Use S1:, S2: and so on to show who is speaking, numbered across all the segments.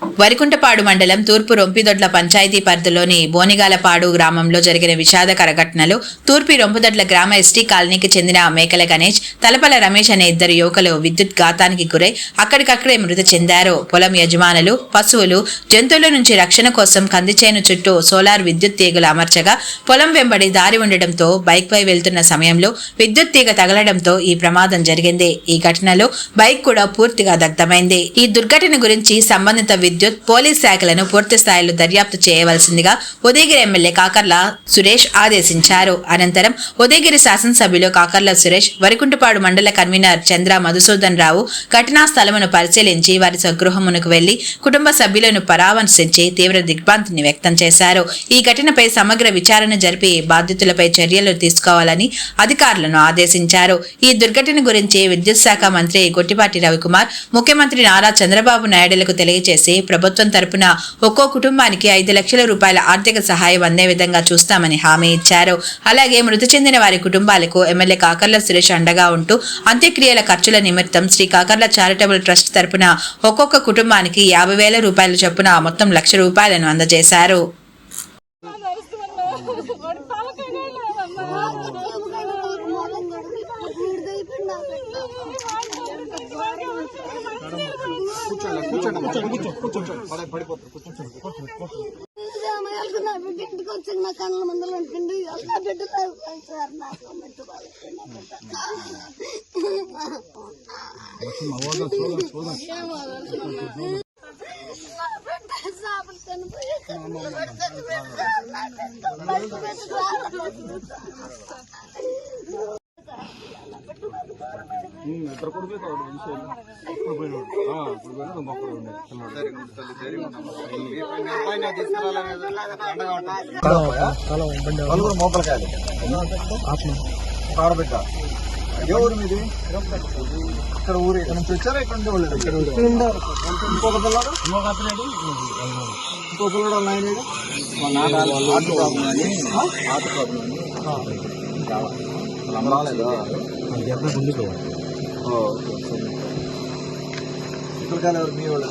S1: వరికుంటపాడు మండలం తూర్పు రొంపిదొడ్ల పంచాయతీ పరిధిలోని బోనిగాలపాడు గ్రామంలో జరిగిన విషాదకర ఘటనలో తూర్పు రొంపిదొడ్ల గ్రామ ఎస్టీ కాలనీకి చెందిన మేకల గణేష్ తలపల రమేష్ అనే ఇద్దరు యువకులు విద్యుత్ ఘాతానికి గురై అక్కడికక్కడే మృతి చెందారు. పొలం యజమానులు పశువులు జంతువుల నుంచి రక్షణ కోసం కందిచేను చుట్టూ సోలార్ విద్యుత్ తీగలు అమర్చగా పొలం వెంబడి దారి ఉండడంతో బైక్ పై వెళ్తున్న సమయంలో విద్యుత్ తీగ తగలడంతో ఈ ప్రమాదం జరిగింది. ఈ ఘటనలో బైక్ కూడా పూర్తిగా దగ్ధమైంది. ఈ దుర్ఘటన గురించి సంబంధిత విద్యుత్ పోలీస్ శాఖలను పూర్తి స్థాయిలో దర్యాప్తు చేయవలసిందిగా ఉదయగిరి ఎమ్మెల్యే కాకర్ల సురేష్ ఆదేశించారు. అనంతరం ఉదయగిరి శాసనసభ్యులు కాకర్ల సురేష్ వరికుంటపాడు మండల కన్వీనర్ చంద్ర మధుసూదన్ రావు ఘటనా స్థలమును పరిశీలించి వారి స్వగృహమునకు వెళ్ళి కుటుంబ సభ్యులను పరామర్శించి తీవ్ర దిగ్భ్రాంతిని వ్యక్తం చేశారు. ఈ ఘటనపై సమగ్ర విచారణ జరిపి బాధితులపై చర్యలు తీసుకోవాలని అధికారులను ఆదేశించారు. ఈ దుర్ఘటన గురించి విద్యుత్ శాఖ మంత్రి గొట్టిపాటి రవికుమార్ ముఖ్యమంత్రి నారా చంద్రబాబు నాయుడులకు తెలియజేసి ప్రభుత్వం తరపున ఒక్కో కుటుంబానికి ఐదు లక్షల రూపాయల ఆర్థిక సహాయం అందే విధంగా చూస్తామని హామీ ఇచ్చారు. అలాగే మృతి చెందిన వారి కుటుంబాలకు ఎమ్మెల్యే కాకర్ల సురేష్ అండగా ఉంటూ అంత్యక్రియల ఖర్చుల నిమిత్తం శ్రీ కాకర్ల చారిటబుల్ ట్రస్ట్ తరపున ఒక్కొక్క కుటుంబానికి యాభై వేల రూపాయల చొప్పున మొత్తం లక్ష రూపాయలను అందజేశారు.
S2: ఇంటికి వచ్చి నా కళ్ళ మందులు ఉంటుంది నా బిడ్డ సార్ నాకు పెట్టుకోవాలి నా బిడ్డ చేపలు చనిపోయి కళ్ళు పెడుతుంది బిడ్డ. నా బిడ్డ బయట పెట్టుకోవాలి.
S3: నలుగురు మోపలకాయలు ఆడబిడ్డ ఏ ఊరు మీది ఇక్కడ ఊరు ఇక్కడ నుంచి వచ్చారా ఇక్కడ నుంచి వాళ్ళు ఇంకొక పిల్లడు ఇంకో పిల్లడు వాళ్ళ ఆయన ఏడు? ఆ? వాళ్ళు రాలేదా ఓ, ఓకే, ఎవరు మీ వాళ్ళు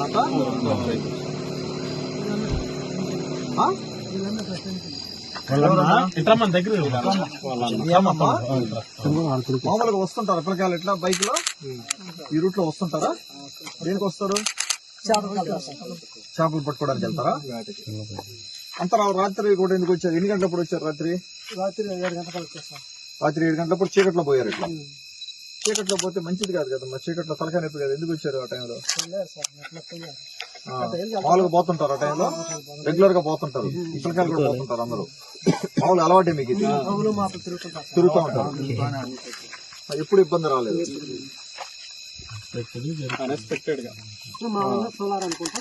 S3: మామూలుగా వస్తుంటారా పిల్లకాయలు ఇట్లా బైక్లో ఈ రూట్లో వస్తుంటారా దేనికి వస్తారు చేపలు పట్టుకోవడానికి వెళ్తారా అంతా రాత్రి కూడా ఎందుకు వచ్చారు ఎన్ని గంటలప్పుడు వచ్చారు రాత్రి
S4: రాత్రి ఏడు గంటలకు
S3: రాత్రి ఏడు గంటలప్పుడు చీకట్లో పోయారు ఇట్లా. చీకట్లో పోతే మంచిది కాదు కదా మరి. చీకట్లో తలకాయ నొప్పి కదా. ఎందుకు వచ్చారు ఆ టైంలో? మామూలుగా పోతుంటారు ఆ టైంలో. రెగ్యులర్గా పోతుంటారు కూడా పోతుంటారు అందరూ. మామూలు అలవాటే మీకు ఇది. తిరుగుతూ ఉంటారు. మరి ఎప్పుడు ఇబ్బంది రాలేదు.
S4: మా ఊళ్ళో సోలార్ అనుకుంటా